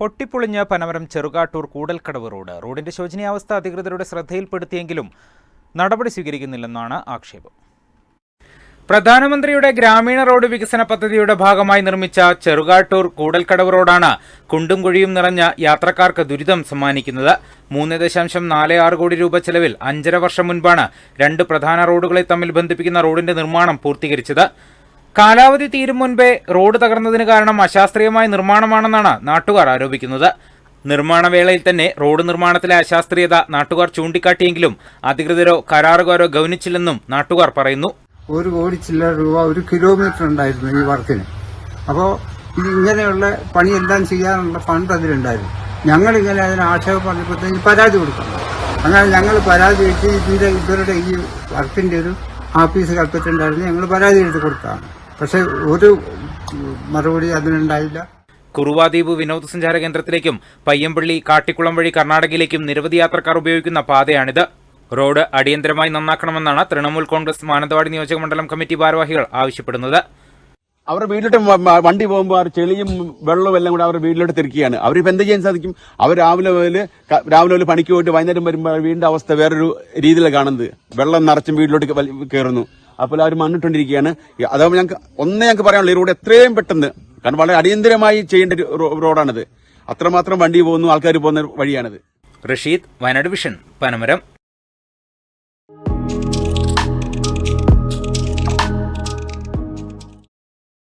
പൊട്ടിപ്പൊളിഞ്ഞ Panamaram Cherukattoor Koodalkadavu road. റോഡിന്റെ ശോചനീയാവസ്ഥ അധികൃതരുടെ ശ്രദ്ധയിൽപ്പെടുത്തിയെങ്കിലും നടപടി സ്വീകരിക്കുന്നില്ലെന്നാണ് ആക്ഷേപം. പ്രധാനമന്ത്രിയുടെ ഗ്രാമീണ റോഡ് വികസന പദ്ധതിയുടെ ഭാഗമായി നിർമ്മിച്ച ചെറുകാട്ടൂർ കൂടൽക്കടവ് റോഡാണ് കുണ്ടും കുഴിയും നിറഞ്ഞ യാത്രക്കാർക്ക് ദുരിതം സമ്മാനിക്കുന്നത്. മൂന്ന് ദശാംശം നാല് ആറ് കോടി രൂപ ചെലവിൽ അഞ്ചര വർഷം മുൻപാണ് രണ്ട് പ്രധാന റോഡുകളെ തമ്മിൽ ബന്ധിപ്പിക്കുന്ന റോഡിന്റെ നിർമ്മാണം പൂർത്തീകരിച്ചത്. കാലാവധി തീരും മുൻപേ റോഡ് തകർന്നതിന് കാരണം അശാസ്ത്രീയമായ നിർമ്മാണമാണെന്നാണ് നാട്ടുകാർ ആരോപിക്കുന്നത്. നിർമ്മാണവേളയിൽ തന്നെ റോഡ് നിർമ്മാണത്തിലെ അശാസ്ത്രീയത നാട്ടുകാർ ചൂണ്ടിക്കാട്ടിയെങ്കിലും അധികൃതരോ കരാറുകാരോ ഗൗനിച്ചില്ലെന്നും നാട്ടുകാർ പറയുന്നു. ഒരു കോടി ചില്ലറ രൂപ ഒരു കിലോമീറ്റർ ഉണ്ടായിരുന്നു ഈ വർക്കിന്. അപ്പോൾ ഇങ്ങനെയുള്ള പണി പണിയെല്ലാം ചെയ്യാനുള്ള ഫണ്ട് അതിലുണ്ടായിരുന്നു. ഞങ്ങളിങ്ങനെ അതിന് ആക്ഷേപം പറഞ്ഞപ്പോഴത്തേക്ക് പരാതി കൊടുക്കണം അങ്ങനെ ഞങ്ങൾ പരാതി വെച്ച് ഇതിന്റെ ഇവരുടെ ഈ വർക്കിന്റെ ഒരു ആഫീസ് കൽപ്പറ്റുണ്ടായിരുന്നു ഞങ്ങൾ പരാതി എഴുതി കൊടുത്താണ്. പക്ഷെ ഒരു മറുപടി അതിനുണ്ടായില്ല. കുറുവാദ്വീപ് വിനോദസഞ്ചാര കേന്ദ്രത്തിലേക്കും പയ്യമ്പള്ളി കാട്ടിക്കുളം വഴി കർണാടകയിലേക്കും നിരവധി യാത്രക്കാർ ഉപയോഗിക്കുന്ന പാതയാണിത്. റോഡ് അടിയന്തരമായി നന്നാക്കണമെന്നാണ് തൃണമൂൽ കോൺഗ്രസ് മാനന്തവാടി നിയോജക മണ്ഡലം കമ്മിറ്റി ഭാരവാഹികൾ ആവശ്യപ്പെടുന്നത്. അവരുടെ വീട്ടിലോട്ട് വണ്ടി പോകുമ്പോൾ അവർ ചെളിയും വെള്ളവും എല്ലാം കൂടെ അവരുടെ വീട്ടിലോട്ട് തിരിക്കുകയാണ്. അവരിപ്പോൾ എന്ത് ചെയ്യാൻ സാധിക്കും? അവർ രാവിലെ മുതൽ രാവിലെ മുതൽ പണിക്ക് പോയിട്ട് വൈകുന്നേരം വരുമ്പോൾ വീടിന്റെ അവസ്ഥ വേറൊരു രീതിയിലാണ് കാണുന്നത്. വെള്ളം നിറച്ചും വീട്ടിലോട്ട് കയറുന്നു. അപ്പോൾ അവർ മണ്ണിട്ടുകൊണ്ടിരിക്കുകയാണ്. അതാവുമ്പോൾ ഞങ്ങൾക്ക് ഒന്നേ ഞങ്ങൾക്ക് പറയാനുള്ളൂ ഈ റോഡ് എത്രയും പെട്ടെന്ന് കാരണം വളരെ അടിയന്തരമായി ചെയ്യേണ്ട റോഡാണിത്. അത്രമാത്രം വണ്ടി പോകുന്നു ആൾക്കാർ പോകുന്ന വഴിയാണിത്. റഷീദ് വയനാട് വിഷൻ പനമരം.